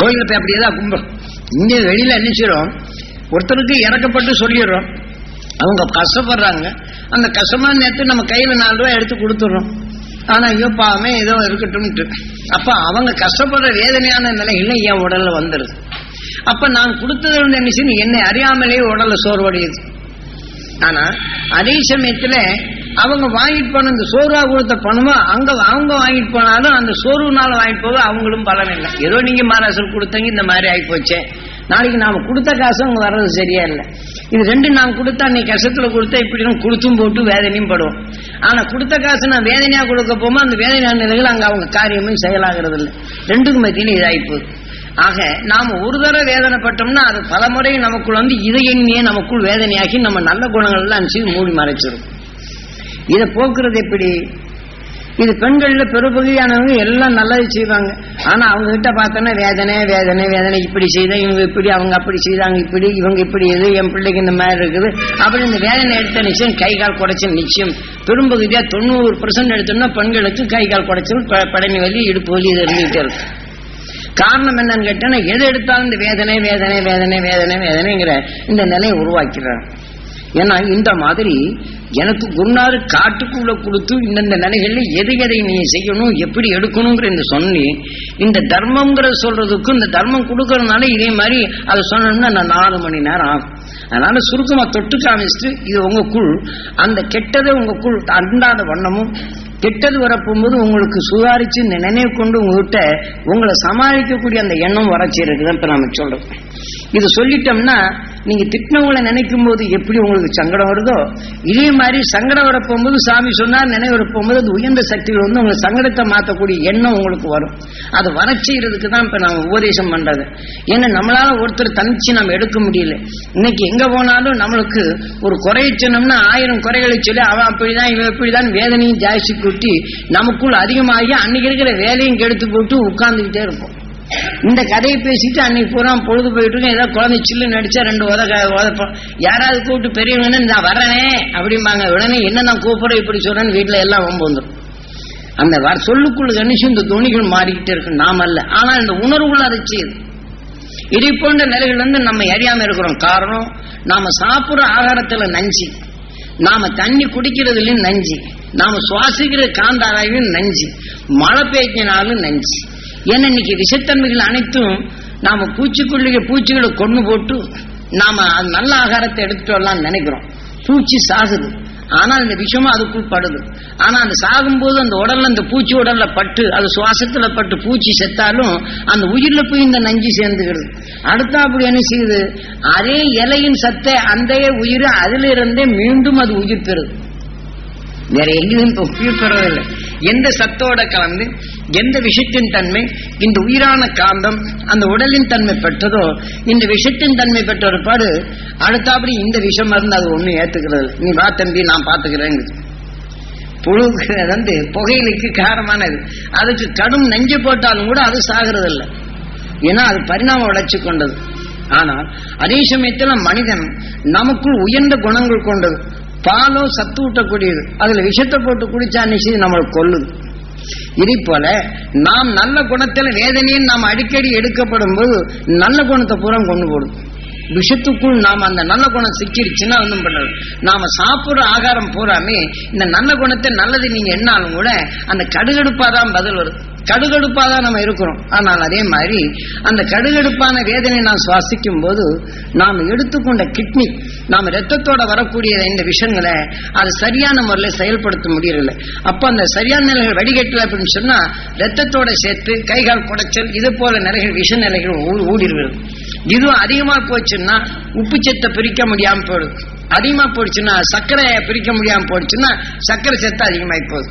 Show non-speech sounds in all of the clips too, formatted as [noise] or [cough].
கோயிலில் போய் அப்படியே தான் கும்பிடும் இங்கே வெளியில் நினைச்சிடும் ஒருத்தருக்கு இறக்கப்பட்டு சொல்லிடுறோம். அவங்க கஷ்டப்படுறாங்க. அந்த கஷ்டமான நேரத்தில் நம்ம கையில் நாலு ரூபாய் எடுத்து கொடுத்துட்றோம். ஆனால் ஐயோ பாவமே ஏதோ இருக்கட்டும்ட்டு. அப்போ அவங்க கஷ்டப்படுற வேதனையான நிலைகள்ல என் உடலில் வந்துடுது அப்போ நான் கொடுத்தது வந்து என்ன என்னை அறியாமலே உடலில் சோர்வடையுது. ஆனால் அதே சமயத்தில் அவங்க வாங்கிட்டு போன இந்த சோர்வா கொடுத்த பணமும் அங்க அவங்க வாங்கிட்டு போனாலும் அந்த சோர்வுனால வாங்கிட்டு போக அவங்களும் பலன் இல்லை. ஏதோ நீங்க மாராசல் கொடுத்தீங்க இந்த மாதிரி ஆகி போச்சே. நாளைக்கு நாம கொடுத்த காசு அவங்க வர்றது சரியா இல்லை. இது ரெண்டு நான் கொடுத்தா நீ கஷ்டத்துல கொடுத்தா இப்படி கொடுத்தும் போட்டு வேதனையும் படுவோம். ஆனா கொடுத்த காசு நான் வேதனையா கொடுக்க போமா அந்த வேதனையான நிலைகள் அங்க அவங்க காரியமும் செயலாகிறது இல்லை. ரெண்டுக்கும் மத்தியில இதாகி போகுது. ஆக நாம ஒரு தடவை வேதனைப்பட்டோம்னா அது பலமுறை நமக்குள் வந்து இதை நமக்குள் வேதனையாகி நம்ம நல்ல குணங்கள்லாம் செய்து மூடி மறைச்சிடும் இதை போக்குறது எப்படி? இது பெண்கள்ல பெருபகுதியானவங்க எல்லாம் நல்லது செய்வாங்க. ஆனா அவங்க கிட்ட பார்த்தோன்னா வேதனை வேதனை வேதனை. இப்படி செய்த இவங்க இப்படி அவங்க அப்படி செய்தாங்க இப்படி இவங்க இப்படி இது என் பிள்ளைக்கு இந்த மாதிரி இருக்குது. அப்படி இந்த வேதனை எடுத்த நிச்சயம் கை கால் குடைச்சல் நிச்சயம். பெரும்பகுதியா தொண்ணூறு பர்சன்ட் எடுத்தோம்னா பெண்களுக்கு கை கால் குடைச்சல் படனி வலி இடுப்பு வலி இது இருந்துகிட்டே இருக்கு. காரணம் என்னன்னு கேட்டேன்னா எது எடுத்தாலும் இந்த வேதனை வேதனை வேதனை வேதனை வேதனைங்கிற இந்த நிலையை உருவாக்கிறாங்க ஏன்னா இந்த மாதிரி எனக்கு குருநாதர் காட்டுக்குள்ள கொடுத்து இந்தந்த நிலைகள்ல எதை எதை நீ செய்யணும் எப்படி எடுக்கணுங்கிற இந்த சொல்லி இந்த தர்மம்ங்கிற சொல்றதுக்கு இந்த தர்மம் கொடுக்கறதுனால இதே மாதிரி அதை சொன்னோம்னா நான் நாலு மணி நேரம் ஆகும். அதனால சுருக்கமா தொட்டு காமிச்சிட்டு இது உங்களுக்குள் அந்த கெட்டதை குழு அண்டாத வண்ணமும் கெட்டது வரப்போகும்போது உங்களுக்கு சுதாரிச்சு இந்த நினைவு கொண்டு உங்ககிட்ட உங்களை சமாளிக்கக்கூடிய அந்த எண்ணம் வறட்சி இருக்குதான் இப்ப நாம சொல்றோம். இது சொல்லிட்டோம்னா நீங்க திட்டினவங்களை நினைக்கும் போது எப்படி உங்களுக்கு சங்கடம் வருதோ? இதே மாதிரி சங்கடம் வரப்போகும்போது சாமி சொன்னார் நினைவு போகும்போது அது உயர்ந்த சக்திகள் வந்து உங்க சங்கடத்தை மாற்றக்கூடிய எண்ணம் உங்களுக்கு வரும். அது வரச்செய்யறதுக்கு தான் இப்ப நான் உபதேசம் பண்றது. ஏன்னா நம்மளால ஒருத்தர் தனிச்சு நம்ம எடுக்க முடியல. இன்னைக்கு எங்க போனாலும் நம்மளுக்கு ஒரு குறைய சொன்னோம்னா ஆயிரம் குறைகளை சொல்லி அவன் அப்படிதான் இவன் இப்படிதான் வேதனையும் ஜாஸ்தி கூட்டி நமக்குள் அதிகமாகி அன்னைக்கு இருக்கிற வேலையும் கெடுத்து போட்டு உட்கார்ந்துக்கிட்டே இருப்போம். இந்த கதையை பேசிட்டு அன்னைக்கு பூரா பொழுது போயிட்டு இருக்கும் ஏதோ குழந்தை சில்லு நடிச்சா ரெண்டு உத உதப்போம் யாராவது கூப்பிட்டு பெரியவங்க நான் வரனே அப்படிம்பாங்க. உடனே என்ன நான் கூப்பிடுறேன்? இப்படி சொல்றேன்னு வீட்டுல எல்லாம் ரொம்ப வந்துடும் அந்த வர சொல்லுக்குள்ள கணிச்சு இந்த துணிகள் மாறிக்கிட்டே இருக்கு. நாம அல்ல. ஆனா இந்த உணர்வுகள் அதை செய்யுது. இதை போன்ற நிலைகள் வந்து நம்ம அறியாம இருக்கிறோம். காரணம் நாம சாப்பிடுற ஆகாரத்துல நஞ்சு. நாம தண்ணி குடிக்கிறதுலயும் நஞ்சு. நாம சுவாசிக்கிற காந்தாராயும் நஞ்சு. மழை பெய்ஞ்சினாலும் நஞ்சு. ஏன்னா இன்னைக்கு விஷத்தன்மைகள் அனைத்தும் நாம பூச்சிக்கொல்லிக பூச்சிகளை கொண்டு போட்டு நாம அது நல்ல ஆகாரத்தை எடுத்துட்டு வரலாம்னு நினைக்கிறோம். பூச்சி சாகுது. ஆனா அந்த விஷமும் அதுக்குள் படுது. ஆனா அந்த சாகும்போது அந்த உடல்ல அந்த பூச்சி உடல்ல பட்டு அது சுவாசத்துல பட்டு பூச்சி செத்தாலும் அந்த உயிர்ல போய் இந்த நஞ்சு சேர்ந்துக்கிறது. அடுத்த அப்படி என்ன செய்யுது? அதே இலையின் சத்தை அந்த உயிர் அதுல இருந்தே மீண்டும் அது உயிர் பெறுது. வேற எங்கேயும் இப்ப உயிர் பெறவில்லை எந்த சத்தோட கலந்து எந்த விஷத்தின் தன்மை? இந்த உயிரான காந்தம் அந்த உடலின் தன்மை பெற்றதோ இந்த விஷத்தின் தன்மை பெற்ற ஒரு பாடு அடுத்தாப்படி இந்த விஷம் மருந்து அது ஒண்ணு ஏத்துக்கிறது. நீ வா தம்பி நான் பாத்துக்கிறேன் புழுக்கு வந்து புகையிலைக்கு காரமானது. அதுக்கு கடும் நெஞ்சு போட்டாலும் கூட அது சாகிறது இல்லை ஏன்னா அது பரிணாம வளர்ச்சி கொண்டது. ஆனால் அதே சமயத்துல மனிதன் நமக்குள் உயர்ந்த குணங்கள் கொண்டது. பாலோ சத்து ஊட்டக்கூடியது. அதுல விஷத்தை போட்டு குடிச்சா நிச்சயம் நம்மளை கொல்லுது. இதே போல நாம் நல்ல குணத்துல வேதனையும் நாம் அடிக்கடி எடுக்கப்படும் போது நல்ல குணத்தை பூரா கொண்டு போடும். விஷத்துக்குள் நாம அந்த நல்ல குணம் சிக்கிருச்சுன்னா ஒன்றும் பண்ணது. நாம சாப்பிடுற ஆகாரம் பூராமே இந்த நல்ல குணத்தை நல்லது நீங்க எண்ணாலும் கூட அந்த கடுகடுப்பாதான் பதில் வருது கடுகடுப்பாதான் நம்ம இருக்கிறோம். ஆனால் அதே மாதிரி அந்த கடுகடுப்பான வேதனை நாம் சுவாசிக்கும் போது நாம் எடுத்துக்கொண்ட கிட்னி நாம் ரத்தத்தோட வரக்கூடிய இந்த விஷயங்களை அது சரியான முறையில் செயல்படுத்த முடியல அப்போ அந்த சரியான நிலைகள் வடிகட்டல அப்படின்னு சொன்னா ரத்தத்தோட சேர்த்து கைகால் குடைச்சல் இது போல நிலைகள் விஷ நிலைகள் ஊ- இதுவும் அதிகமா போச்சுன்னா உப்பு சத்தை பிரிக்க முடியாம போயிடும் அதிகமா போயிடுச்சுன்னா சர்க்கரை பிரிக்க முடியாம போயிடுச்சுன்னா சர்க்கரை சத்து அதிகமாகி போகுது.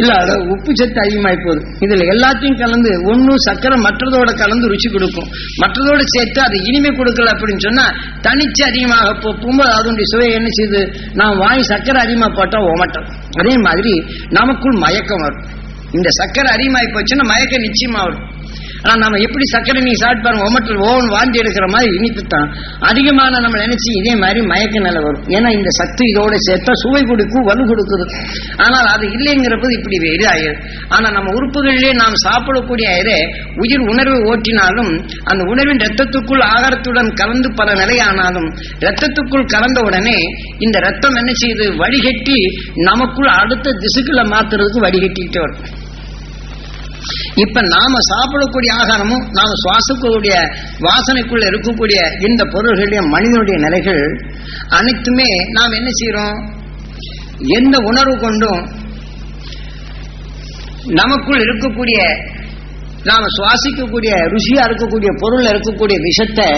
இல்ல உப்பு சத்து அதிகமாகி போகுது. இதுல எல்லாத்தையும் கலந்து ஒன்னும் சக்கரை மற்றதோட கலந்து ருச்சி கொடுக்கும். மற்றதோட சேர்த்து அது இனிமை கொடுக்கல அப்படின்னு சொன்னா தனிச்சு அதிகமாக போகும்போது அதனுடைய சுவை என்ன செய்யுது? நான் வாய் சக்கரை அதிகமா போட்டா ஓமட்டம் அதே மாதிரி நமக்குள் மயக்கம் வரும். இந்த சர்க்கரை அதிகமாகி போச்சுன்னா மயக்கம் நிச்சயமா வரும். ஆனா நம்ம எப்படி சக்கரை நீ சாப்பிட்டு பாருங்க ஒமட்டல் ஓவன் வாந்தி எடுக்கிற மாதிரி இனிப்பு தான் அதிகமான நம்ம நினைச்சு இதே மாதிரி மயக்க நிலை வரும். ஏன்னா இந்த சக்தி இதோட சேர்த்தா சுவை கொடுக்கும் வலு கொடுக்குது. ஆனால் அது இல்லைங்கிறப்போது இப்படி இதாயிரும் ஆனா நம்ம உறுப்புகளிலே நாம் சாப்பிடக்கூடிய இதே உயிர் உணர்வை ஓட்டினாலும் அந்த உணர்வின் ரத்தத்துக்குள் ஆகாரத்துடன் கலந்து பல நிலையானாலும் ரத்தத்துக்குள் கலந்த உடனே இந்த ரத்தம் என்ன செய்யுது? வடிகட்டி நமக்குள் அடுத்த திசுக்களை மாத்துறதுக்கு வடிகட்டிக்கிட்டே வரும். இப்ப நாம சாப்பிடக்கூடிய ஆகாரமும் நாம சுவாசக்கூடிய வாசனைக்குள்ள இருக்கக்கூடிய இந்த பொருள்களுடைய மனிதனுடைய நிலைகள் அனைத்துமே நாம் என்ன செய்யறோம் எந்த உணர்வு கொண்டும் நமக்குள் இருக்கக்கூடிய நாம சுவாசிக்கக்கூடிய ருசியா இருக்கக்கூடிய பொருள்ல இருக்கக்கூடிய விஷத்தை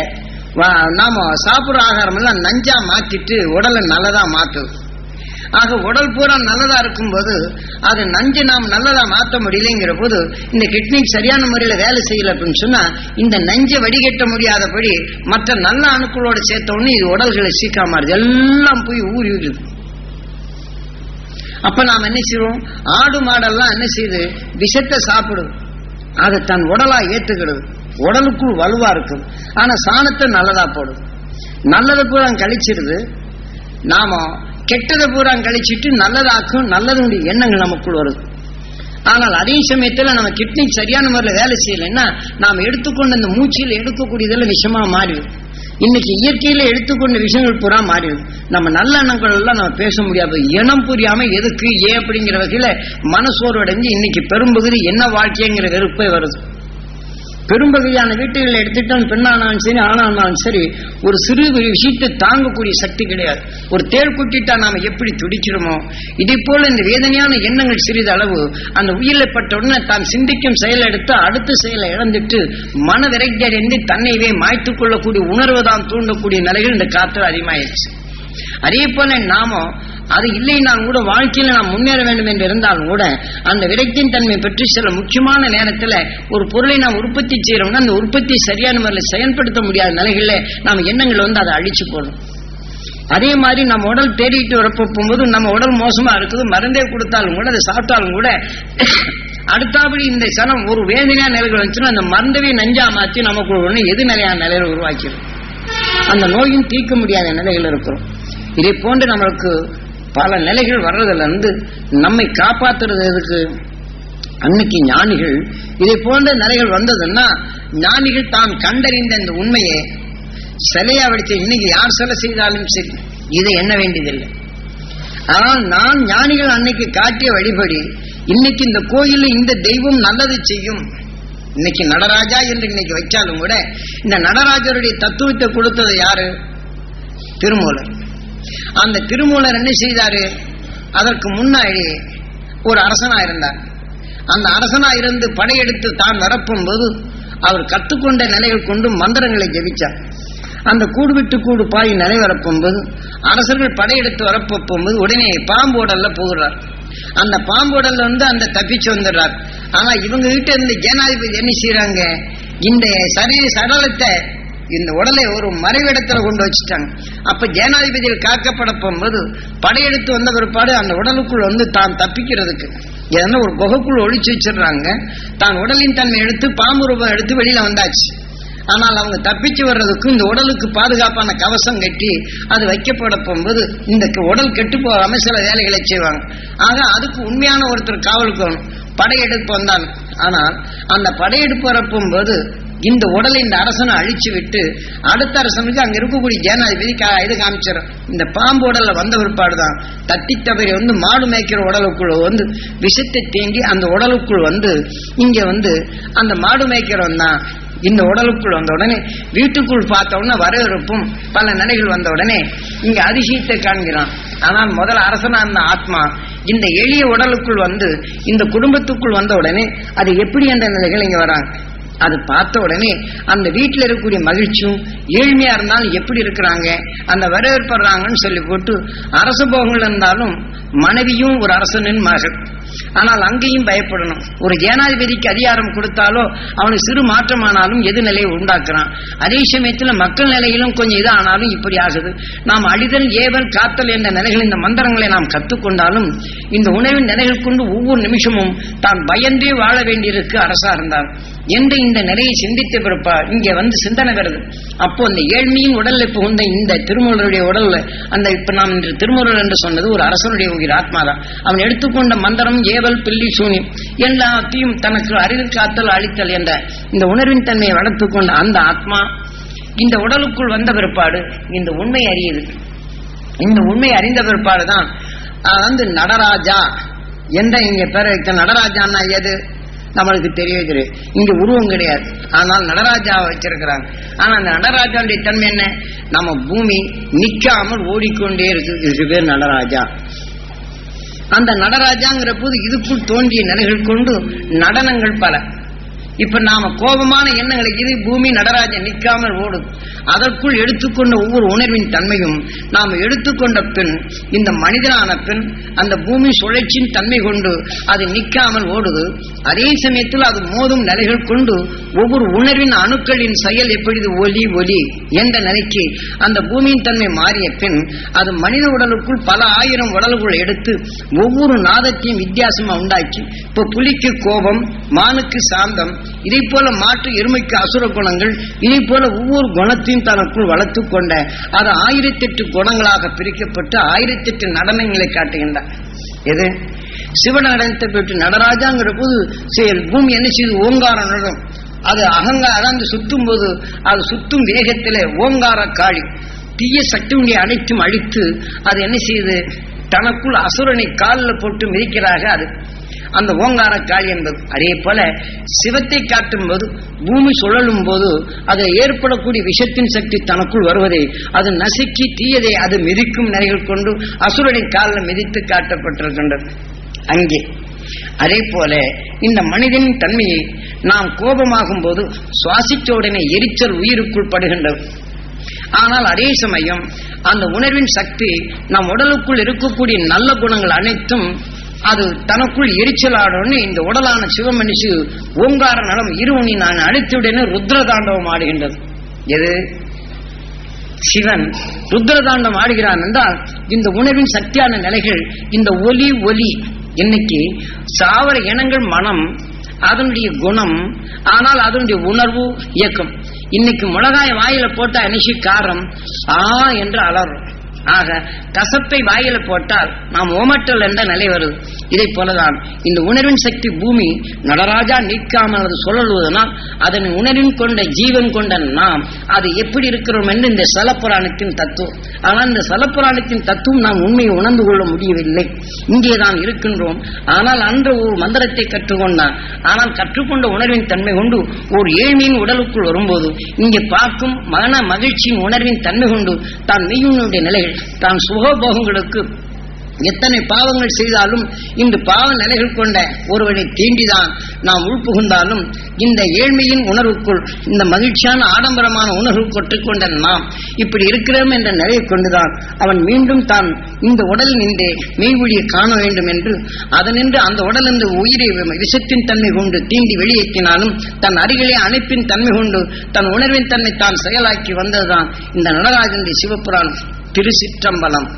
வா- நாம சாப்பிடுற ஆகாரம் எல்லாம் நஞ்சா மாத்திட்டு உடலை நல்லதா மாத்துது ஆக உடல் பூரா நல்லதா இருக்கும்போது அது நஞ்சு நாம் நல்லதா மாற்ற முடியலைங்கிற போது இந்த கிட்னி சரியான முறையில வேலை செய்யல அப்படின்னு சொன்னா இந்த நஞ்சை வடிகட்ட முடியாதபடி மற்ற நல்ல அணுக்களோட சேர்த்தவுடனே இது உடல்களை சீக்கிரம் மாறுது. எல்லாம் போய் ஊறி விடுது அப்ப நாம் என்ன செய்வோம்? ஆடு மாடெல்லாம் என்ன செய்யுது? விஷத்தை சாப்பிடும் அதை தன் உடலா ஏத்துக்கிடுது. உடலுக்குள் வலுவா இருக்கும். ஆனா சாணத்தை நல்லதா போடுது. நல்லது பூரா கழிச்சிடுது. நாம கெட்டதை பூரா கழிச்சிட்டு நல்லதாக்கும் நல்லதுடைய எண்ணங்கள் நமக்குள் வருது. ஆனால் அதே சமயத்துல நம்ம கிட்னி சரியான முறையில் வேலை செய்யலைன்னா நாம் எடுத்துக்கொண்ட இந்த மூச்சில் எடுக்கக்கூடியதெல்லாம் விஷமா மாறிடும். இன்னைக்கு இயற்கையில எடுத்துக்கொண்ட விஷயங்கள் பூரா மாறிடும். நம்ம நல்ல எண்ணங்கள் எல்லாம் நம்ம பேச முடியாது. இனம் புரியாம எதுக்கு ஏன் அப்படிங்கிற வகையில மனசோர்வடைஞ்சு இன்னைக்கு பெரும்பகுதி என்ன வாழ்க்கைங்கிற வெறுப்பே வருது. பெரும்பகையான வீட்டுகளை எடுத்துட்டோம் பெண்ணானாலும் சரி ஆனானாலும் சரி ஒரு சிறு விஷயத்தை தாங்கக்கூடிய சக்தி கிடையாது. ஒரு தேள் குட்டிட்டா நாம எப்படி துடிக்கிறோமோ இதே போல இந்த வேதனையான எண்ணங்கள் சிறிது அளவு அந்த உயிரில் பட்ட உடனே தான் சிந்திக்கும் செயலை எடுத்து அடுத்த செயலை இழந்துட்டு மன விரக்தி அடைந்து தன்னைவே மாய்த்துக் கொள்ளக்கூடிய உணர்வு தான் தூண்டக்கூடிய நிலைகள் இந்த காற்று அதிகமாயிருச்சு. அதே போல நாமும் அது இல்லைனாலும் கூட வாழ்க்கையில் நாம் முன்னேற வேண்டும் என்று இருந்தாலும் கூட அந்த விரக்தியின் தன்மை பற்றி சில முக்கியமான நேரத்தில் ஒரு பொருளை நாம் உற்பத்தி செய்யறோம்னா அந்த உற்பத்தி சரியான முறையில் செயல்படுத்த முடியாத நிலைகளில் நாம் எண்ணங்கள் வந்து அதை அழிச்சு போடும் அதே மாதிரி நம்ம உடல் தேடிட்டு வரப்போ போகும்போது நம்ம உடல் மோசமா இருக்குது மருந்தே கொடுத்தாலும் கூட அதை சாப்பிட்டாலும் கூட அடுத்தாபடி இந்த சனம் ஒரு வேதனையான நிலைகள் வந்துச்சுன்னா அந்த மருந்தவே நஞ்சா மாற்றி நமக்கு உடனே எது நிலையான நிலையில உருவாக்கிடும் அந்த நோயும் தீர்க்க முடியாத நிலையில் இருக்கிறோம். இதை போன்று நம்மளுக்கு பல நிலைகள் வர்றதுலேருந்து நம்மை காப்பாத்துறது எதுக்கு? அன்னைக்கு ஞானிகள் இதை போன்ற நிலைகள் வந்ததுன்னா ஞானிகள் தாம் கண்டறிந்த இந்த உண்மையை சிலையா வடிச்ச இன்னைக்கு யார் சிலை செய்தாலும் சரி இதை எண்ண வேண்டியதில்லை. ஆனால் நான் ஞானிகள் அன்னைக்கு காட்டிய வழிபடி இன்னைக்கு இந்த கோயிலில் இந்த தெய்வம் நல்லது செய்யும் இன்னைக்கு நடராஜா என்று இன்னைக்கு வச்சாலும் கூட இந்த நடராஜருடைய தத்துவத்தை கொடுத்தது யாரு? திருமூலர். அந்த திருமூலர் என்ன செய்தாரு? அதற்கு முன்னாடி ஒரு அரசனா இருந்தார். அந்த அரசனா இருந்து படையெடுத்து தான் நிரப்பும் போது அவர் கற்றுக்கொண்ட நிலைகள் கொண்டு மந்திரங்களை ஜெபிச்சார். அந்த கூடு விட்டு கூடு பாய் நிலை வரப்பும் போது அரசர்கள் படையெடுத்து வரப்போ போகும்போது உடனே பாம்பு உடல்ல போகிறார். அந்த பாம்பு உடல்ல வந்து அந்த தப்பிச்சு வந்துடுறார். ஆனா இவங்க கிட்ட இருந்து ஜனாதிபதி என்ன செய்யறாங்க இந்த சரி சடலத்தை இந்த உடலை ஒரு மறைவிடத்துல கொண்டு வச்சுட்டாங்க. அப்ப ஜனாதிபதியில் காக்கப்பட போகும்போது படையெடுத்து வந்த பிற்பாடு அந்த உடலுக்குள் வந்து தான் தப்பிக்கிறதுக்கு ஏன்னா ஒரு குகைக்குள் ஒழிச்சு வச்சிடுறாங்க. தான் உடலின் தன்மை எடுத்து பாம்பு ரூபம் எடுத்து வெளியில வந்தாச்சு. ஆனால் அவங்க தப்பிச்சு வர்றதுக்கும் இந்த உடலுக்கு பாதுகாப்பான கவசம் கட்டி அது வைக்கப்பட போகும்போது இந்த உடல் கெட்டு போகாம சில வேலைகளை செய்வாங்க. ஆக அதுக்கு உண்மையான ஒருத்தர் காவலுக்கு வரணும் படையெடுப்பு வந்தான் ஆனால் அந்த படையெடுப்பு வரப்போகும்போது இந்த உடலை இந்த அரசனை அழிச்சு விட்டு அடுத்த அரசனுக்கு அங்க இருக்கக்கூடிய ஜனாதிபதி கா- இது காமிச்சிடும் இந்த பாம்பு உடல்ல வந்த பிற்பாடுதான். தட்டி தவறி வந்து மாடு மேய்க்கிற உடலுக்குள்ள வந்து விஷத்தை தீண்டி அந்த உடலுக்குள் வந்து இங்க வந்து அந்த மாடு மேய்க்கிறவன் தான். இந்த உடலுக்குள் வந்த உடனே வீட்டுக்குள் பார்த்த உடனே வரவேற்பும் பல நிலைகள் வந்த உடனே இங்க அதிசயத்தை காண்கிறான். ஆனால் முதல் அரசனா இருந்த ஆத்மா இந்த எளிய உடலுக்குள் வந்து இந்த குடும்பத்துக்குள் வந்த உடனே அது எப்படி என்ற நிலைகள் இங்க வராங்க. அது பார்த்த உடனே அந்த வீட்டில் இருக்கக்கூடிய மகிழ்ச்சியும் ஏழ்மையா இருந்தாலும் எப்படி இருக்கிறாங்க அந்த வரவேற்படுறாங்கன்னு சொல்லி போட்டு அரச போகங்கள் இருந்தாலும் மனைவியும் ஒரு அரசனின் மகள். ஆனால் அங்கேயும் பயப்படணும். ஒரு ஜனாதிபதிக்கு அதிகாரம் கொடுத்தாலோ அவனுக்கு சிறு மாற்றமானாலும் எது நிலையை உண்டாக்குறான். அதே சமயத்தில் மக்கள் நிலையிலும் கொஞ்சம் இதானாலும் இப்படி ஆகுது. நாம் அழிதல் ஏவல் காத்தல் என்ற நிலைகள் இந்த மந்திரங்களை நாம் கற்றுக்கொண்டாலும் இந்த உணவின் நிலைகள் கொண்டு ஒவ்வொரு நிமிஷமும் தான் பயந்தே வாழ வேண்டியிருக்கு அரசா இருந்தார் என்று இந்த நிலையை சிந்தித்த பிறப்பா? இங்க வந்து சிந்தனை வருது. அப்போ அந்த ஏழ்மையின் உடல்ல புகுந்த இந்த திருமூலருடைய உடல்ல அந்த இப்ப நாம் இன்று திருமூலர் என்று சொன்னது ஒரு அரசனுடைய உயிர் ஆத்மாதான். அவன் எடுத்துக்கொண்ட மந்திரம் ஏவல் பில்லி சூனியம். எல்லாத்தையும் தனக்கு அறிவில் காத்தல் அழித்தல் என்ற இந்த உணர்வின் தன்மையை வளர்த்துக் கொண்ட அந்த ஆத்மா இந்த உடலுக்குள் வந்த பிற்பாடு இந்த உண்மை அறியுது. இந்த உண்மை அறிந்த பிற்பாடுதான் வந்து நடராஜா என்ற இங்க பேர் வைத்த நடராஜான்னா எது? நம்மளுக்கு தெரியுது. தெரியும் இங்க உருவம் கிடையாது. ஆனால் நடராஜாவை வச்சிருக்கிறாங்க. ஆனா அந்த நடராஜாவுடைய தன்மை என்ன? நம்ம பூமி நிக்காமல் ஓடிக்கொண்டே இருக்கு இதுக்கு பேர் நடராஜா. அந்த நடராஜாங்கிற போது இதுக்குள் தோன்றிய நிலைகள் கொண்டு நடனங்கள் பல. இப்ப நாம கோபமான எண்ணங்களை இது பூமி நடராஜன் நிற்காமல் ஓடும். அதற்குள் எடுத்துக்கொண்ட ஒவ்வொரு உணர்வின் தன்மையும் நாம் எடுத்துக்கொண்ட பின் இந்த மனிதனான பின் அந்த பூமி சுழற்சியின் தன்மை கொண்டு அது நிற்காமல் ஓடுது. அதே சமயத்தில் அது மோதும் நிலைகள் கொண்டு ஒவ்வொரு உணர்வின் அணுக்களின் செயல் எப்படி ஒலி ஒலி என்ற நிலைக்கு அந்த பூமியின் தன்மை மாறிய பின் அது மனித உடலுக்குள் பல ஆயிரம் உடலுக்குள் எடுத்து ஒவ்வொரு நாதத்தையும் வித்தியாசமா உண்டாக்கி இப்போ புலிக்கு கோபம் மானுக்கு சாந்தம் இதை போல மாற்று எருமைக்கு அசுர குணங்கள் இதை போல ஒவ்வொரு குணத்தையும் தனக்குள் வளர்த்து கொண்ட அது ஆயிரத்தெட்டு குணங்களாக பிரிக்கப்பட்டு ஆயிரத்தெட்டு நடனங்களை காட்டுகின்றார். எது? சிவநடனத்தை பெற்று நடராஜாங்கிற போது பூமி என்ன செய்து? ஓங்கார நடனம். அது அகங்காரம் அந்த சுத்தும் போது அது சுத்தும் வேகத்திலே ஓங்கார காளி தீய சக்தியுடைய அனைத்தும் அழித்து அது என்ன செய்யுது தனக்குள் அசுரனை காலில் போட்டு மிதிக்கிறாக அது. அந்த ஓங்கார காளி என்பது. அதே போல சிவத்தை காட்டும் போது பூமி சுழலும் போது அது ஏற்படக்கூடிய விஷத்தின் சக்தி தனக்குள் வருவதை அது நசுக்கி தீயதை அது மிதிக்கும் நிலைகள் கொண்டு அசுரனை காலில் மிதித்து காட்டப்பட்டிருக்கின்றது. அங்கே. அதே போல இந்த மனிதனின் தன்மையை நாம் கோபமாகும் போது சுவாசித்த உடனே எரிச்சல் உயிருக்குள் படுகின்றது. ஆனால் அதே சமயம் அந்த உணர்வின் சக்தி நம் உடலுக்குள் இருக்கக்கூடிய நல்ல குணங்கள் அனைத்தும் அது தனக்குள் எரிச்சலாடோன்னு இந்த உடலான சிவமனுஷு ஓங்கார நலம் இருவனி நான் அழித்துடனே ருத்ர தாண்டவம் ஆடுகின்றது. எது? சிவன் ருத்ர தாண்டம் ஆடுகிறான் என்றால் இந்த உணர்வின் சக்தியான நிலைகள் இந்த ஒலி ஒலி இன்னைக்கு சாவர இனங்கள் மனம் அதனுடைய குணம் ஆனால் அதனுடைய உணர்வு இயக்கம். இன்னைக்கு மிளகாய வாயில போட்டா அனிஷி காரம்? ஆ என்று அலறும். ஆக கசப்பை வாயில போட்டால் நாம் ஓமட்டல் என்ற நிலை வருது. இதை போலதான் இந்த உணர்வின் சக்தி பூமி நடராஜா நீக்காமல் அது அதன் உணர்வின் கொண்ட ஜீவன் கொண்ட நாம் அது எப்படி இருக்கிறோம் என்று இந்த சலப்புராணத்தின் தத்துவம். ஆனால் இந்த சலப்புராணத்தின் தத்துவம் நாம் உண்மையை உணர்ந்து கொள்ள முடியவில்லை. இங்கே தான் இருக்கின்றோம். ஆனால் அன்று ஒரு மந்திரத்தை கற்றுக்கொண்டான். ஆனால் கற்றுக்கொண்ட உணர்வின் தன்மை கொண்டு ஒரு ஏழ்மையின் உடலுக்குள் வரும்போது இங்கே பார்க்கும் மன மகிழ்ச்சியின் உணர்வின் தன்மை கொண்டு தான் மெய்யுனுடைய நிலைகள் தான் சுகபோகங்களுக்கு எத்தனை பாவங்கள் செய்தாலும் இந்த பாவ நிலைகள் கொண்ட ஒருவனை தீண்டிதான் நாம் உள்புகுந்தாலும் இந்த ஏழ்மையின் உணர்வுக்குள் இந்த மகிழ்ச்சியான ஆடம்பரமான உணர்வு கொற்றுக்கொண்ட நாம். இப்படி இருக்கிறோம் என்ற நிலையை கொண்டுதான் அவன் மீண்டும் தான் இந்த உடல் நின்றே மெய்வொழியை காண வேண்டும் என்று அதனின்று அந்த உடல் இந்த உயிரை விஷத்தின் தன்மை கொண்டு தீண்டி வெளியேற்றினாலும் தன் அருகிலே அணைப்பின் தன்மை கொண்டு தன் உணர்வின் தன்மை தான் செயலாக்கி வந்ததுதான் இந்த நடராஜனுடைய சிவபுராணம். திருச்சிற்றம்பலம்.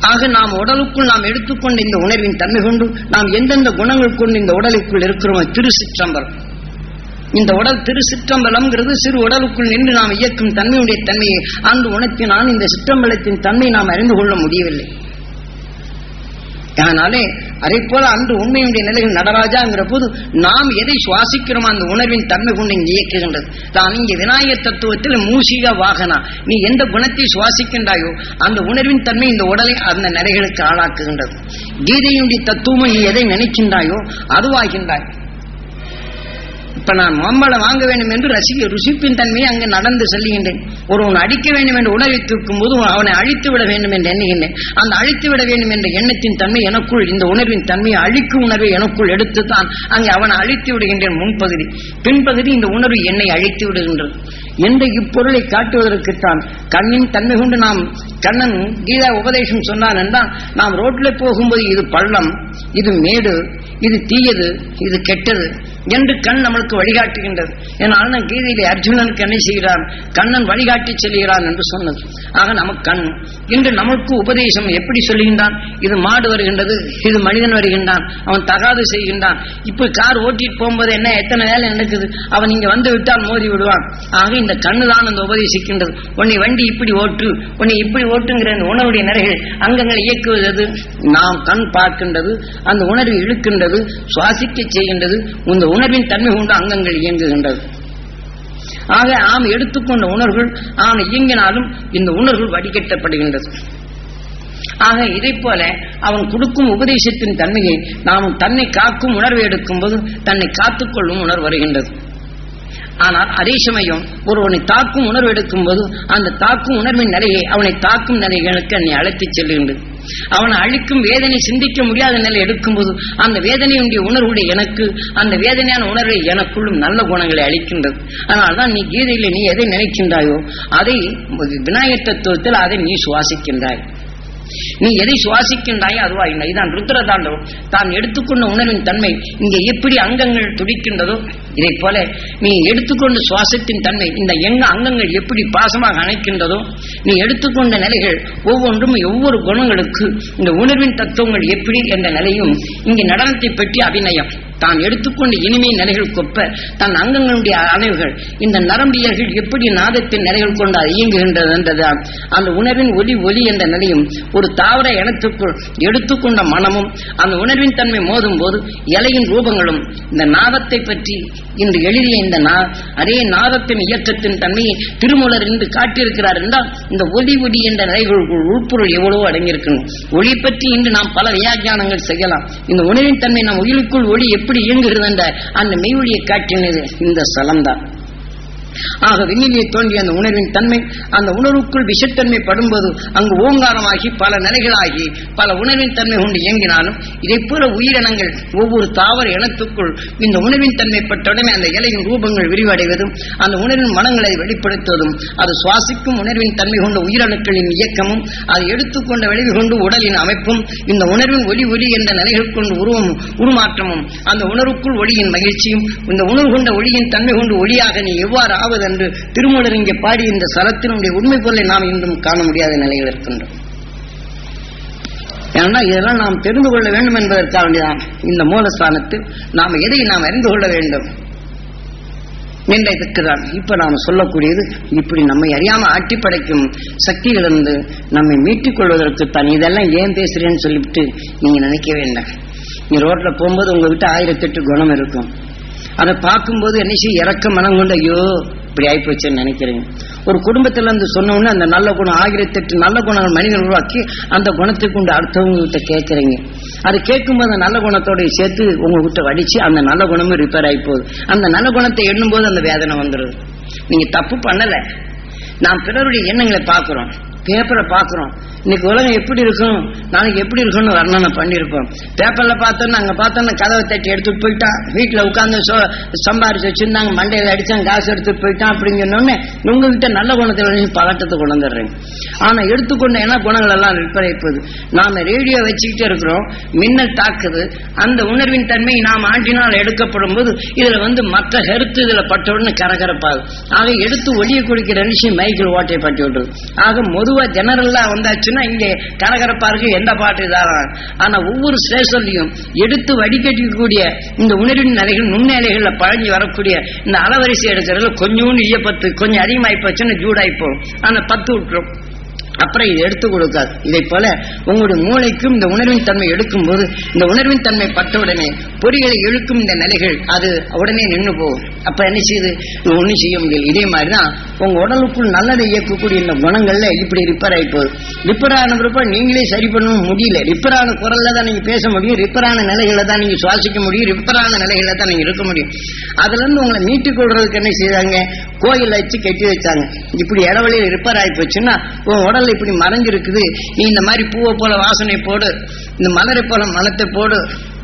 ஆக நாம் உடலுக்குள் நாம் எடுத்துக்கொண்ட இந்த உணர்வின் தன்மை கொண்டு நாம் எந்தெந்த குணங்கள் கொண்டு இந்த உடலுக்குள் இருக்கிறோமோ திருச்சிற்றம்பலம். இந்த உடல் திருச்சிற்றம்பலம்ங்கிறது சிறு உடலுக்குள் நின்று நாம் இயக்கும் தன்மையுடைய தன்மையை அன்று உணர்த்தினால் இந்த சிற்றம்பலத்தின் தன்மை நாம் அறிந்து கொள்ள முடியவில்லை. அதனாலே அதே போல அன்று உண்மையுடைய நிலையில் நடராஜாங்கிற போது நாம் எதை சுவாசிக்கிறோமோ அந்த உணர்வின் தன்மை கொண்டு இங்கே இயக்குகின்றது. தான் இங்கே விநாயகர் தத்துவத்தில் மூசிக வாகனா. நீ எந்த குணத்தை சுவாசிக்கின்றாயோ அந்த உணர்வின் தன்மை இந்த உடலை அந்த நிலைகளுக்கு ஆளாக்குகின்றது. கீதையுடைய தத்துவமும் நீ எதை நினைக்கின்றாயோ அதுவாகின்றாய். இப்ப நான் மாம்பழம் வாங்க வேண்டும் என்று ரசிக ருசிப்பின் தன்மையை அங்கு நடந்து செல்லுகின்றேன். ஒருவன் அடிக்க வேண்டும் என்று உணவை தூக்கும் போது அவனை அழித்து விட வேண்டும் என்று எண்ணுகின்றேன். அந்த அழித்து விட வேண்டும் என்ற எண்ணத்தின் தன்மை எனக்குள் இந்த உணர்வின் தன்மையை அழிக்கும் உணர்வை எனக்குள் எடுத்துத்தான் அங்கே அவனை அழித்து விடுகின்றேன் முன்பகுதி. பின்பகுதி இந்த உணர்வு என்னை அழித்து விடுகின்றது. எந்த இப்பொருளை காட்டுவதற்குத்தான் கண்ணின் தன்மை கொண்டு நாம் கண்ணன் கீதா உபதேசம் சொன்னான் என்றால் நாம் ரோட்ல போகும்போது இது பள்ளம் இது மேடு இது தீயது இது கெட்டது என்று கண் நம்மளுக்கு வழிகாட்டுகின்றது. என்னால் நான் கீதையிலே அர்ஜுனனுக்கு என்ன செய்கிறான்? கண்ணன் வழிகாட்டி செல்கிறான் என்று சொன்னது. ஆக நமக்கு கண். இன்று நமக்கு உபதேசம் எப்படி சொல்லுகின்றான் இது மாடு வருகின்றது இது மனிதன் வருகின்றான் அவன் தகாது செய்கின்றான். இப்ப கார் ஓட்டிட்டு போகும்போது என்ன எத்தனை வேலை நடக்குது? அவன் இங்க வந்து விட்டால் மோதி விடுவான். ஆக இந்த கண்ணு தான் அந்த உபதேசிக்கின்றது. உன்னை வண்டி இப்படி ஓட்டு உன்னை இப்படி ஓட்டுங்கிற அந்த உணர்வுடைய நிறைகள் அங்கங்களை இயக்குவது. நாம் கண் பார்க்கின்றது அந்த உணர்வை இழுக்கின்றது சுவாசிக்க செய்கின்றது. இந்த உணர்வின் தன்மை கொண்டு அங்கங்கள் இயங்குகின்றது. ஆக ஆம் எடுத்துக்கொண்ட உணர்வுகள் ஆம் இயங்கினாலும் இந்த உணர்வுகள் வடிகட்டப்படுகின்றது. ஆக இதை போல அவன் கொடுக்கும் உபதேசத்தின் தன்மையை நாம் தன்னை காக்கும் உணர்வை எடுக்கும் போது தன்னை காத்துக்கொள்ளும் உணர்வு வருகின்றது. ஆனால் அதே சமயம் ஒருவனை தாக்கும் உணர்வு எடுக்கும் போது அந்த தாக்கும் உணர்வின் நிலையை அவனை தாக்கும் நிலைகளுக்கு என்னை அழைத்துச் செல்லுகின்றது. அவனை அழிக்கும் வேதனை சிந்திக்க முடியாத நிலை எடுக்கும்போது அந்த வேதனையுடைய உணர்வுடைய எனக்கு அந்த வேதனையான உணர்வை எனக்குள்ளும் நல்ல குணங்களை அளிக்கின்றது. அதனால்தான் நீ கீதையில நீ எதை நினைக்கின்றாயோ அதை விநாயகர் தத்துவத்தில் அதை நீ சுவாசிக்கின்றாய். நீ எதை சுவாசிக்கின்றாயோ அதுவா இதுதான் ருத்ரதாண்டவம். தான் எடுத்துக்கொண்ட உணர்வின் தன்மை இங்கே எப்படி அங்கங்கள் துடிக்கின்றதோ இதை போல நீ எடுத்துக்கொண்ட சுவாசத்தின் தன்மை இந்த எங்க அங்கங்கள் எப்படி பாசமாக அணைக்கின்றதோ நீ எடுத்துக்கொண்ட நிலைகள் ஒவ்வொன்றும் ஒவ்வொரு குணங்களுக்கு இந்த உணர்வின் தத்துவங்கள் எப்படி என்ற நிலையும் இங்கே நடனத்தை பற்றி அபிநயம். தான் எடுத்துக்கொண்ட இனிமை நிலைகள் கொப்ப தன் அங்கங்களுடைய அணைவுகள் இந்த நரம்பியர்கள் எப்படி நாதத்தின் நிலைகள் கொண்டு இயங்குகின்றது என்றது அந்த உணர்வின் ஒலி ஒலி என்ற நிலையும் ஒரு தாவர இனத்துக்குள் எடுத்துக்கொண்ட மனமும் அந்த உணர்வின் தன்மை மோதும் போது இலையின் ரூபங்களும் இந்த நாதத்தை பற்றி இன்று எழுதிய இந்த நா அதே நாதத்தின் இயக்கத்தின் தன்மையை திருமூலர் இன்று காட்டியிருக்கிறார் என்றால் இந்த ஒலி ஒடி என்ற நிலைகளுக்குள் உள்பொருள் எவ்வளவோ அடங்கியிருக்கணும். ஒளி பற்றி இன்று நாம் பல வியாக்கியானங்கள் செய்யலாம். இந்த உணர்வின் தன்மை நம் உயிருக்குள் ஒளி எப்படி இயங்குகிறது என்ற அந்த மெய்வொழியை காட்டினது இந்த சலம்தான். ஆக விண்ணிலே தோன்றிய அந்த உணர்வின் தன்மை அந்த உணர்வுக்குள் விஷத்தன்மை படும்போது அங்கு ஓங்காரமாகி பல நிலைகளாகி பல உணர்வின் தன்மை கொண்டு இயங்கினாலும் இதை போல உயிரினங்கள் ஒவ்வொரு தாவர இனத்துக்குள் இந்த உணர்வின் தன்மை பட்டவுடனே அந்த இலையின் ரூபங்கள் விரிவடைவதும் அந்த உணர்வின் மனங்களை வெளிப்படுத்துவதும் அது சுவாசிக்கும் உணர்வின் தன்மை கொண்ட உயிரணுக்களின் இயக்கமும் அது எடுத்துக்கொண்ட விளைவு கொண்டு உடலின் அமைப்பும் இந்த உணர்வின் ஒளி ஒளி என்ற நிலைகள் கொண்டு உருவம் உருமாற்றமும் அந்த உணர்வுக்குள் ஒளியின் மகிழ்ச்சியும் இந்த உணர்வு கொண்ட ஒளியின் தன்மை கொண்டு ஒளியாக நீ எவ்வாறு ஆவது என்று திருமூலர் இங்கே பாடி இந்த சலத்தினுடைய உண்மை பொருளை நாம் இன்றும் காண முடியாத நிலையில் இருக்கின்றோம். ஏன்னா இதெல்லாம் நாம் தெரிந்து கொள்ள வேண்டும் என்பதற்காக இந்த மூலஸ்தானத்தில் நாம் எதை நாம் அறிந்து கொள்ள வேண்டும் என்ற இதுக்குதான் இப்ப நாம் சொல்லக்கூடியது இப்படி நம்மை அறியாம ஆட்டி படைக்கும் சக்தியிலிருந்து நம்மை மீட்டுக் கொள்வதற்கு தான் இதெல்லாம் ஏன் பேசுறேன்னு சொல்லிவிட்டு நீங்க நினைக்க வேண்டாம் நீ ரோட்ல போகும்போது உங்ககிட்ட ஆயிரத்தெட்டு குணம் இருக்கும். அதை பார்க்கும்போது என்ன செய்ய இறக்க மனம் கொண்டு ஐயோ இப்படி ஆயிப்போச்சுன்னு நினைக்கிறேன் ஒரு குடும்பத்துல இருந்து சொன்ன அந்த நல்ல குணம் ஆயிரத்தெட்டு நல்ல குணங்கள் மனிதன் உருவாக்கி அந்த குணத்துக்கு உண்டு அடுத்தவங்க கிட்ட கேட்கறீங்க. அது கேட்கும்போது அந்த நல்ல குணத்தோடைய சேர்த்து உங்ககிட்ட வடிச்சு அந்த நல்ல குணமும் ரிப்பேர் ஆகி போகுது அந்த நல்ல குணத்தை எண்ணும்போது அந்த வேதனை வந்துடுது நீங்க தப்பு பண்ணல. நாம் பிறருடைய எண்ணங்களை பார்க்கிறோம். பேப்பரை பார்க்குறோம். இன்னைக்கு உலகம் எப்படி இருக்கும்? நாளைக்கு எப்படி இருக்கும்னு வர்ணனை பண்ணியிருப்போம். பேப்பர்ல பார்த்தோன்னா அங்க பார்த்தோன்னா கதவை தட்டி எடுத்துட்டு போயிட்டான் வீட்டுல உட்காந்து சம்பாரிச்சு வச்சிருந்தாங்க மண்டையில அடித்தான் காசு எடுத்துட்டு போயிட்டான் அப்படின்னு சொன்னோடனே உங்ககிட்ட நல்ல குணத்தில் விளைஞ்சு பதட்டத்தை கொண்டு வந்துடுறீங்க ஆனா எடுத்துக்கொண்ட என்ன குணங்கள் எல்லாம் விற்பனைப்பது நாம ரேடியோ வச்சுக்கிட்டே இருக்கிறோம். மின்னல் தாக்குது. அந்த உணர்வின் தன்மை நாம் ஆண்டினால் எடுக்கப்படும் போது இதுல வந்து மற்ற ஹெருத்து இதுல பட்டவுடனே கரகரப்பாகும் ஆக எடுத்து ஒளிய குடிக்கிற நிச்சயம் மைக்கில் ஓட்டை பட்டி விட்டுருது ஆக மொது பொதுவா ஜெனரல்லா வந்தாச்சுன்னா இங்கே கரகரப்பா இருக்கு எந்த பாட்டு இதாகும் ஆனா ஒவ்வொரு ஸ்டேஷன்லையும் எடுத்து வடிகட்டிக்கக்கூடிய இந்த உணர்வின் நிலைகள் நுண்ணலைகள்ல பழஞ்சி வரக்கூடிய இந்த அலவரிசை எடுக்கிறதுல கொஞ்சோண்டு ஈயப்பத்து கொஞ்சம் அதிகமாகி போச்சுன்னா ஆனா பத்து விட்டுரும். அப்புறம் இது எடுத்து கொடுக்காது. இதை போல உங்களுடைய மூளைக்கும் இந்த உணர்வின் தன்மை எடுக்கும் போது இந்த உணர்வின் தன்மை பட்டவுடனே பொறிகளை இழுக்கும் இந்த நிலைகள் அது உடனே நின்று போகும். அப்ப என்ன செய்யுது? ஒன்றும் செய்ய முடியல. இதே மாதிரிதான் உங்க உடலுக்குள் நல்லதை இயக்கக்கூடிய இந்த குணங்கள்ல இப்படி ரிப்பேர் ஆகி போகுது. ரிப்பேர் ஆன பிறப்ப நீங்களே சரி பண்ண முடியல. ரிப்பேர் ஆன குரல்ல தான் நீங்க பேச முடியும். ரிப்பேர் ஆன நிலைகளை தான் நீங்க சுவாசிக்க முடியும். ரிப்பேர் ஆன நிலைகளை தான் நீங்க இருக்க முடியும். அதுல இருந்து உங்களை மீட்டுக் கொள்றதுக்கு என்ன செய்தாங்க? கோயில் வச்சு கட்டி வச்சாங்க. இப்படி இடவெளியில் ரிப்பேர் ஆகி போச்சுன்னா உன் உடல் இப்படி மறைஞ்சிருக்குது. நீ இந்த மாதிரி பூவை போல வாசனை போடு. இந்த மலரை போல மனத்தை போடு.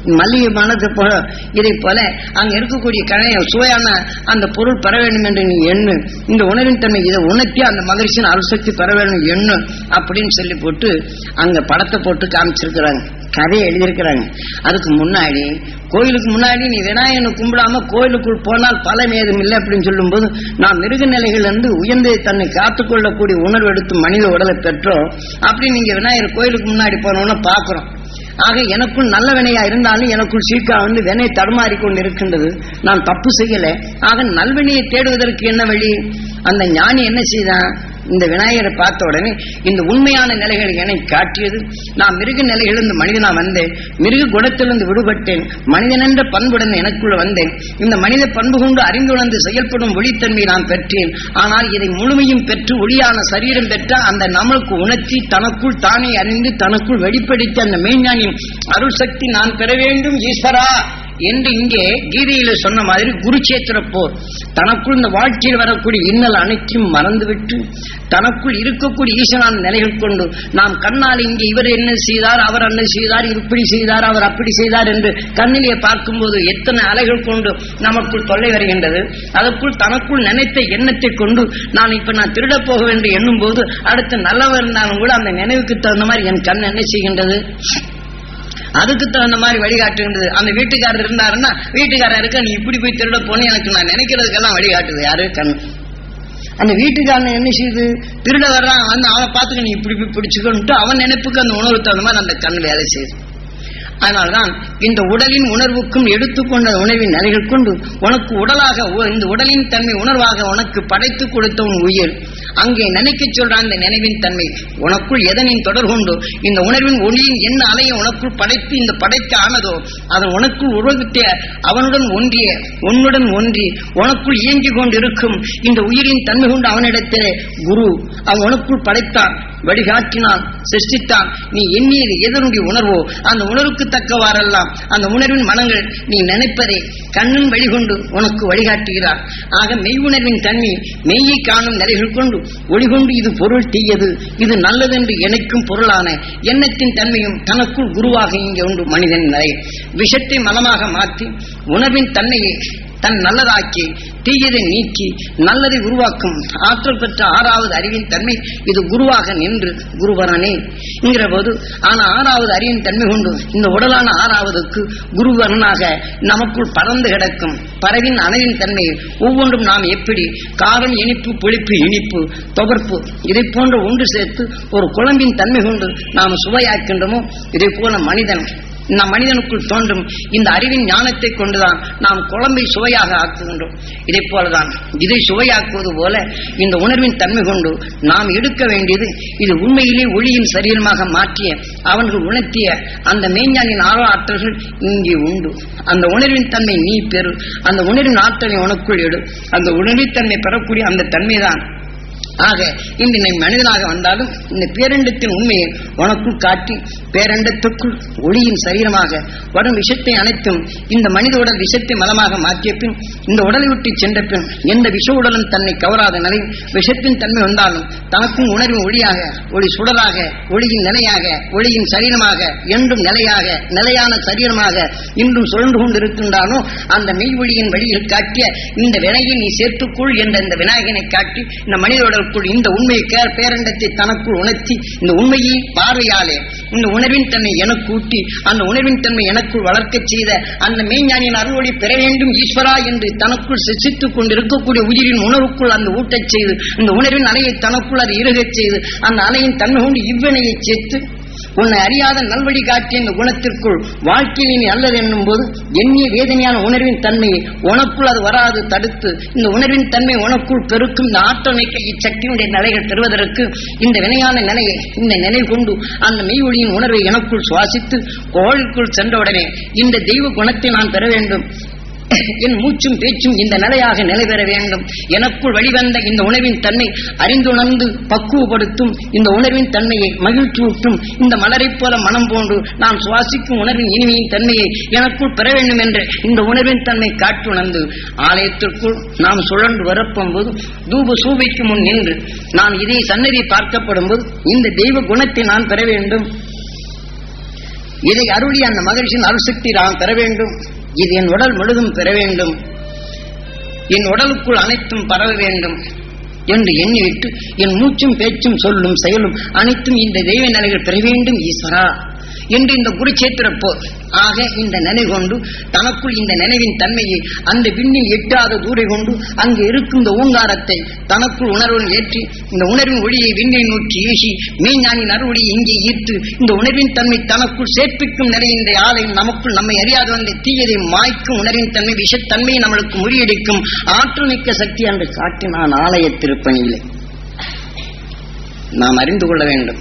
மல்லிகை மனது போல இதை போல அங்க இருக்கக்கூடிய கழைய சுவையான அந்த பொருள் பெற வேண்டும் என்று நீ எண்ணு. இந்த உணர்வின் தன்மை இதை உணர்த்தி அந்த மகிழ்ச்சியின் அருசக்தி பெற வேண்டும் எண்ணு அப்படின்னு சொல்லி போட்டு அங்க படத்தை போட்டு காமிச்சிருக்கிறாங்க. கதையை எழுதியிருக்கிறாங்க. அதுக்கு முன்னாடி கோயிலுக்கு முன்னாடி நீ விநாயகனை கும்பிடாம கோயிலுக்குள் போனால் பலன் ஏதும் இல்லை அப்படின்னு சொல்லும்போது நாம் மிருக நிலைகளிலிருந்து உயர்ந்ததை உயர்ந்து தன்னை காத்துக்கொள்ளக்கூடிய உணர்வு எடுத்து மனித உடலை பெற்றோம். அப்படி நீங்க விநாயகர் கோயிலுக்கு முன்னாடி போனோம்னா பாக்குறோம் ஆக எனக்குள் நல்ல வினையா இருந்தாலும் எனக்குள் சீக்கா வந்து வினை தடுமாறி கொண்டு இருக்கின்றது நான் தப்பு செய்யல. ஆக நல்வினையை தேடுவதற்கு என்ன வழி? அந்த ஞானி என்ன செய்தான்? இந்த விநாயகரை பார்த்த உடனே இந்த உண்மையான நிலைகளை என்னை காட்டியது. நான் மிருக நிலையிலிருந்து மனிதனா வந்தேன். மிருக குணத்திலிருந்து விடுபட்டேன். மனிதன் என்ற பண்புடன் எனக்குள்ள வந்தேன். இந்த மனித பண்பு கொண்டு அறிந்துணர்ந்து செயல்படும் ஒளித்தன்மை நான் பெற்றேன். ஆனால் இதை முழுமையும் பெற்று ஒளியான சரீரம் பெற்ற அந்த நம்மளுக்கு உணர்த்தி தனக்குள் தானே அறிந்து தனக்குள் வெளிப்படுத்தி அந்த மெய்ஞானின் அருள் சக்தி நான் பெற வேண்டும் ஈஸ்வரா. என்று இங்கே கீதையில சொன்ன மாதிரி குருச்சேத்திர போர். தனக்குள் இந்த வாழ்க்கையில் வரக்கூடிய இன்னல் அனைத்தையும் மறந்துவிட்டு தனக்குள் இருக்கக்கூடிய ஈசனான நிலைகள் கொண்டு நாம் கண்ணால் இங்கே இவர் என்ன செய்தார் அவர் என்ன செய்தார் இப்படி செய்தார் அவர் அப்படி செய்தார் என்று கண்ணிலே பார்க்கும்போது எத்தனை அலைகள் கொண்டு நமக்குள் தொல்லை வருகின்றது. அதற்குள் தனக்குள் நினைத்த எண்ணத்தை கொண்டு நான் இப்ப நான் திருடப் போக வேண்டும் எண்ணும் போது அடுத்து நல்லவர் இருந்தாலும் கூட அந்த நினைவுக்கு தகுந்த மாதிரி என் கண் என்ன செய்கின்றது? அதுக்கு தகுந்த மாதிரி வழிகாட்டுகின்றது அந்த வீட்டுக்காரர் இருந்தாருன்னா வீட்டுக்காரருக்கு இருக்க நீ இப்படி போய் திருட போன எனக்கு நான் நினைக்கிறதுக்கெல்லாம் வழிகாட்டுது. யாரு? கண் அந்த வீட்டுக்காரன் என்ன செய்யுது திருட வர்றான். வந்து அவனை பார்த்துக்க நீ இப்படி போய் பிடிச்சுக்கணுட்டு அவன் நினைப்புக்கு அந்த உணவு தகுந்த மாதிரி அந்த கண் வேலை செய்யுது. அதனால்தான் இந்த உடலின் உணர்வுக்கும் எடுத்துக்கொண்ட உணவின் நிலைகள் கொண்டு உனக்கு உடலாக உ- இந்த உடலின் தன்மை உணர்வாக உனக்கு படைத்து கொடுத்த உன் உயிர். அங்கே நினைக்க சொல்ற அந்த நினைவின் தன்மை உனக்குள் எதனின் தொடர்கொண்டு இந்த உணர்வின் ஒளியின் என்ன அலையை உனக்குள் படைத்து இந்த படைக்க ஆனதோ அதன் உனக்குள் உருவகிட்ட அவனுடன் ஒன்றிய உன்னுடன் ஒன்றி உனக்குள் இயங்கிக் கொண்டிருக்கும் இந்த உயிரின் தன்மை கொண்டு அவனிடத்திலே குரு அவன் உனக்குள் படைத்தான். வழிகாட்டினான் சிருஷ்டித்தான். நீ எண்ணியது எதனுடைய உணர்வோ அந்த உணர்வுக்கு தக்கவாறெல்லாம் அந்த உணர்வின் மனங்கள் நீ நினைப்பதை. கண்ணின் வழிகொண்டு உனக்கு வழிகாட்டுகிறார். ஆக மெய் உணர்வின் தன்மை மெய்யை காணும் நிலைகள் கொண்டு ஒளிகொண்டு இது பொருள் தீயது இது நல்லதென்று எனக்கும் பொருளான எண்ணத்தின் தன்மையும் தனக்குள் குருவாக இங்கே உண்டு மனிதன் நிலை. விஷத்தை மலமாக மாற்றி உணர்வின் தன்மையை தன் நல்லதாக்கி தீயதை நீக்கி நல்லதை உருவாக்கும் ஆற்றல் பெற்ற ஆறாவது அறிவின் தன்மை இது குருவாக நின்று குருவரனே என்கிற போது ஆனா ஆறாவது அறிவின் தன்மை கொண்டு இந்த உடலான ஆறாவதுக்கு குருவரனாக நமக்குள் பறந்து கிடக்கும் பறவின் அணவின் தன்மை ஒவ்வொன்றும் நாம் எப்படி காரம் இனிப்பு புளிப்பு இனிப்பு தொகர்ப்பு இதை போன்ற ஒன்று சேர்த்து ஒரு குழம்பின் தன்மை கொண்டு நாம் சுவையாக்கின்றோமோ இதை போல மனிதன் நம் மனிதனுக்குள் தோன்றும் இந்த அறிவின் ஞானத்தை கொண்டுதான் நாம் குழம்பை சுவையாக ஆக்குகின்றோம். இதை போலதான் இதை சுவையாக்குவது போல இந்த உணர்வின் தன்மை கொண்டு நாம் எடுக்க வேண்டியது இது உண்மையிலே ஒளியின் சரீரமாக மாற்றிய அவர்கள் உணர்த்திய அந்த மெய்ஞானின் ஆரோ ஆற்றல்கள் இங்கே உண்டு. அந்த உணர்வின் தன்மை நீ பெறு. அந்த உணர்வின் ஆற்றலை உனக்குள் எடு. அந்த உணர்வின் தன்மை பெறக்கூடிய அந்த தன்மைதான் ஆக இன்று நீ மனிதனாக வந்தாலும் இந்த பேரண்டத்தின் உண்மையை உனக்குள் காட்டி பேரண்டத்துக்குள் ஒளியின் சரீரமாக வரும் விஷத்தை அனைத்தும் இந்த மனித உடல் விஷத்தை மலமாக மாற்றிய பின் இந்த உடலை விட்டு சென்ற பின் எந்த விஷ உடலும் தன்னை கவராத நிலை விஷத்தின் தன்மை வந்தாலும் தனக்கும் உணர்வின் ஒளியாக ஒளி சுடராக ஒளியின் நிலையாக ஒளியின் சரீரமாக என்றும் நிலையாக நிலையான சரீரமாக இன்றும் சுழன்று கொண்டிருக்கின்றானோ அந்த மெய் ஒளியின் வழியில் காட்டிய இந்த வினையை நீ சேர்த்துக்குள் என்ற இந்த விநாயகனை காட்டி இந்த மனித தனக்குள் இந்த உண்மையை பேரண்டத்தை தனக்குள் உணர்த்தி இந்த உண்மையை பார்வையாலே இந்த உணர்வின் தன்மை எனக்கு ஊட்டி அந்த உணர்வின் தன்மை எனக்குள் வளர்க்கச் செய்த அந்த மெய்ஞானியின் அருள்வழி பெற வேண்டும் ஈஸ்வரா என்று தனக்குள் சிசித்துக் கொண்டிருக்கக்கூடிய உயிரின் உணர்வுக்குள் அந்த ஊட்டச் செய்து இந்த உணர்வின் அலையை தனக்குள் அது இருகச் செய்து அந்த அலையின் தன்மை கொண்டு இவ்வினையை சேர்த்து உன்னை அறியாத நல்வழி காட்டிய இந்த குணத்திற்குள் வாழ்க்கையில் நீ அல்லது என்னும் போது எண்ணிய வேதனையான உணர்வின் தன்மையை உனக்குள் அது வராது தடுத்து இந்த உணர்வின் தன்மை உனக்குள் பெருக்கும் இந்த ஆற்றல் மிக்க இச்சக்தியுடைய நிலைகள் பெறுவதற்கு இந்த வினையான நிலையை இந்த நினைவு கொண்டு அந்த மெய் ஒளியின் உணர்வை எனக்குள் சுவாசித்து கோவிலுக்குள் சென்றவுடனே இந்த தெய்வ குணத்தை நான் பெற வேண்டும். [laughs] என் மூச்சும் பேச்சும் இந்த நிலையாக நிலை பெற வேண்டும். எனக்குள் வெளிவந்த இந்த உணவின் தன்மை அறிந்துணர்ந்து பக்குவப்படுத்தும். இந்த உணர்வின் தன்மையை மகிழ்ச்சியூட்டும். இந்த மலரைப் போல மனம் போன்று நாம் சுவாசிக்கும் உணர்வின் இனிமையின் தன்மையை எனக்குள் பெற வேண்டும் என்ற இந்த உணர்வின் தன்மை காட்டுணர்ந்து ஆலயத்திற்குள் நாம் சுழன்று வரப்போகும்போது தூப சூபைக்கு முன் நின்று நான் இதே சன்னதி பார்க்கப்படும் போது இந்த தெய்வ குணத்தை நான் பெற வேண்டும். இதை அருளி அந்த மகிழ்ச்சியின் அருசக்தி நான் பெற வேண்டும். இது என் உடல் முழுதும் பெற வேண்டும். என் உடலுக்குள் அனைத்தும் பரவ வேண்டும் என்று எண்ணிவிட்டு என் மூச்சும் பேச்சும் சொல்லும் செயலும் அனைத்தும் இந்த தெய்வ நிலைகள் பெற வேண்டும் ஈஸ்வரா. என்று இந்த குருச்சேத்திர போர் ஆக இந்த நினை கொண்டு தனக்குள் இந்த நினைவின் தன்மையை அந்த விண்ணில் எட்டாத தூரை கொண்டு அங்கு இருக்கும் இந்த ஓங்காரத்தை தனக்குள் உணர்வுடன் ஏற்றி இந்த உணர்வின் ஒளியை விண்ணை நோக்கி ஈசி மெய்ஞானின் அறுவொளியை இங்கே ஈர்த்து இந்த உணர்வின் தன்மை தனக்குள் சேர்ப்பிக்கும் நிலை இந்த ஆலயம் நமக்குள் நம்மை அறியாத வந்த தீயதை மாய்க்கும் உணர்வின் தன்மை விஷத்தன்மையை நம்மளுக்கு முறியடிக்கும் ஆற்றல் மிக்க சக்தி என்று காட்டினான் ஆலய திருப்பணியிலே. நாம் அறிந்து கொள்ள வேண்டும்.